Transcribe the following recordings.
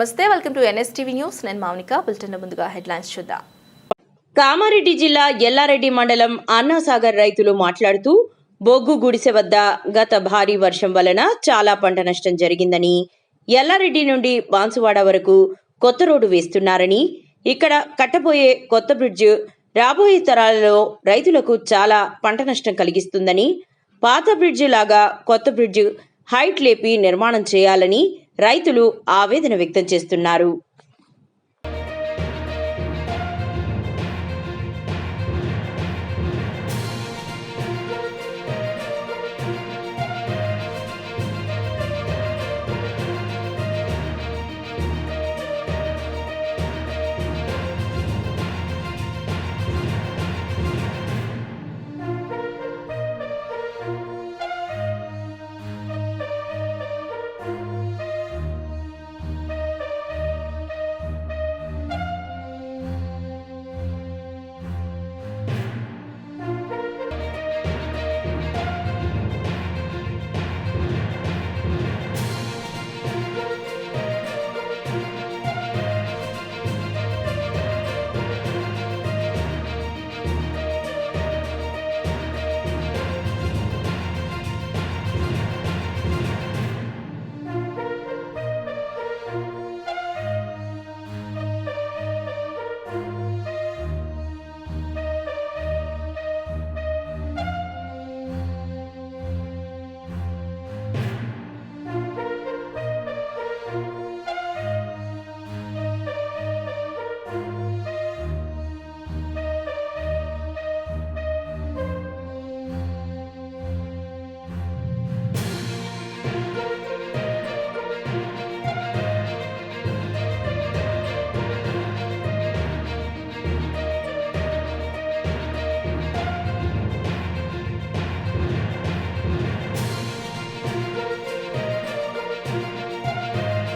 నమస్తే welcome to NSTV news. నేను Mounika bulletin ముందుగా హెడ్లైన్స్ చూద్దాం. కామారెడ్డి జిల్లా ఎల్లారెడ్డి మండలం అన్నాసాగర్ రైతులు మాట్లాడుతూ బొగ్గు గుడిసె వద్ద గత భారీ వర్షం వలన చాలా పంట నష్టం జరిగిందని ఎల్లారెడ్డి నుండి బాన్సువాడ వరకు కొత్త రోడ్డు వేస్తున్నారని ఇక్కడ కట్టబోయే కొత్త బ్రిడ్జ్ రాబోయే తరాలలో రైతులకు చాలా పంట నష్టం కలిగిస్తుందని పాత బ్రిడ్జ్ లాగా కొత్త బ్రిడ్జ్ హైట్ లేపి నిర్మాణం చేయాలని రైతులు ఆవేదన వ్యక్తం చేస్తున్నారు.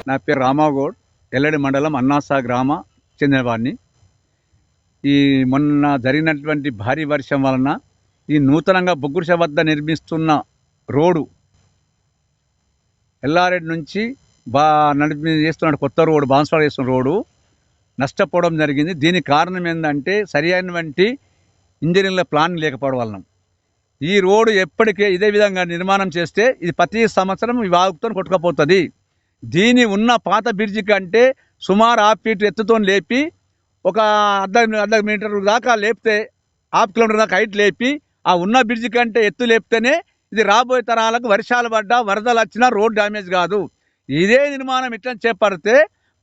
నా పేరు రామాగౌడ్ ఎల్లడి మండలం అన్నాసా గ్రామ చెందినవాడిని. ఈ మొన్న జరిగినటువంటి భారీ వర్షం వలన ఈ నూతనంగా బొగ్గురుష వద్ద నిర్మిస్తున్న రోడ్డు ఎల్లారెడ్డి నుంచి బా నడిపి చేస్తున్న కొత్త రోడ్డు బాన్స్వాడ చేస్తున్న రోడ్డు నష్టపోవడం జరిగింది. దీనికి కారణం ఏంటంటే సరి అయినటువంటి ఇంజనీర్ల ప్లాన్ లేకపోవడం వలన. ఈ రోడ్డు ఎప్పటికే ఇదే విధంగా నిర్మాణం చేస్తే ఇది ప్రతి సంవత్సరం ఈ వాగుతో కొట్టుకపోతుంది. దీని ఉన్న పాత బ్రిడ్జి కంటే సుమారు హాఫ్ ఫీట్ ఎత్తుతో లేపి ఒక అర్ధ అర్ధ మీటర్ దాకా లేపితే హాఫ్ కిలోమీటర్ దాకా హైట్ లేపి ఆ ఉన్న బ్రిడ్జి కంటే ఎత్తు లేపితేనే ఇది రాబోయే తరాలకు వర్షాలు పడ్డా వరదలు వచ్చినా రోడ్ డ్యామేజ్ కాదు. ఇదే నిర్మాణం ఇట్లా చేపడితే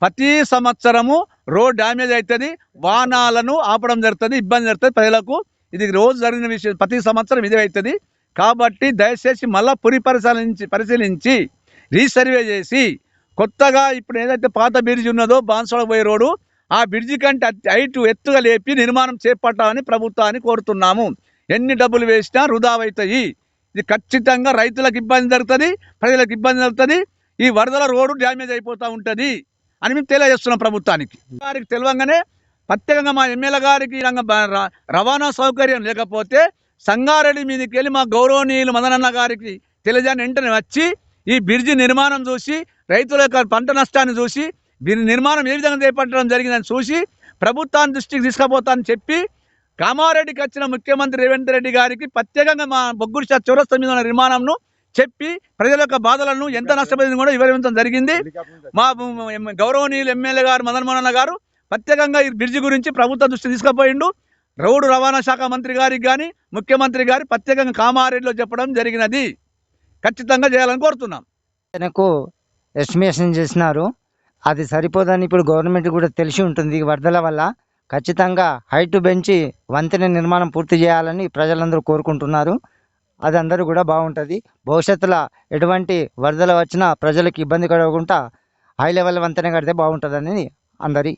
ప్రతి సంవత్సరము రోడ్ డ్యామేజ్ అవుతుంది వాహనాలను ఆపడం జరుగుతుంది ఇబ్బంది జరుగుతుంది ప్రజలకు ఇది రోజు జరిగిన విషయం ప్రతి సంవత్సరం ఇదే అవుతుంది కాబట్టి దయచేసి మళ్ళా పురి పరిశీలించి పరిశీలించి రీసర్వే చేసి కొత్తగా ఇప్పుడు ఏదైతే పాత బ్రిడ్జి ఉన్నదో బాన్సోడ పోయే రోడ్డు ఆ బ్రిడ్జి కంటే హైటు హైట్ ఎత్తుగా లేపి నిర్మాణం చేపట్టాలని ప్రభుత్వాన్ని కోరుతున్నాము. ఎన్ని డబ్బులు వేసినా వృధా అవుతాయి ఇది ఖచ్చితంగా రైతులకు ఇబ్బంది జరుగుతుంది ప్రజలకు ఇబ్బంది జరుగుతుంది. ఈ వరదల రోడ్డు డ్యామేజ్ అయిపోతూ ఉంటుంది అని మేము తెలియజేస్తున్నాం ప్రభుత్వానికి. వారికి తెలియంగానే ప్రత్యేకంగా మా ఎమ్మెల్యే గారికి ఈ రంగ ర- రవాణా సౌకర్యం లేకపోతే సంగారెడ్డి మీదకి వెళ్ళి మా గౌరవనీయులు మదనన్న గారికి తెలియజేయని వెంటనే వచ్చి ఈ బ్రిడ్జి నిర్మాణం చూసి రైతుల యొక్క పంట నష్టాన్ని చూసి దీని నిర్మాణం ఏ విధంగా చేపట్టడం జరిగిందని చూసి ప్రభుత్వాన్ని దృష్టికి తీసుకుపోతానని చెప్పి కామారెడ్డికి వచ్చిన ముఖ్యమంత్రి రేవంత్ రెడ్డి గారికి ప్రత్యేకంగా మా బొగ్గురు చౌరస్త మీద ఉన్న నిర్మాణంను చెప్పి ప్రజల యొక్క బాధలను ఎంత నష్టపోయింది కూడా వివరించడం జరిగింది. మా గౌరవనీయులు ఎమ్మెల్యే గారు మదన్ మోహన్ గారు ప్రత్యేకంగా ఈ బ్రిడ్జి గురించి ప్రభుత్వ దృష్టి తీసుకుపోయిండు. రోడ్డు రవాణా శాఖ మంత్రి గారికి కానీ ముఖ్యమంత్రి గారి ప్రత్యేకంగా కామారెడ్డిలో చెప్పడం జరిగినది. ఖచ్చితంగా చేయాలని కోరుతున్నాం. ఎస్టిమేషన్ చేసినారు. అది సరిపోదని ఇప్పుడు గవర్నమెంట్ కూడా తెలిసి ఉంటుంది ఈ వరదల వల్ల. ఖచ్చితంగా హైట్ పెంచి వంతెన నిర్మాణం పూర్తి చేయాలని ప్రజలందరూ కోరుకుంటున్నారు. అది అందరూ కూడా బాగుంటుంది. భవిష్యత్తులో ఎటువంటి వరదలు వచ్చినా ప్రజలకు ఇబ్బంది కలగకుండా హై లెవెల్ వంతెన కడితే బాగుంటుందని అందరి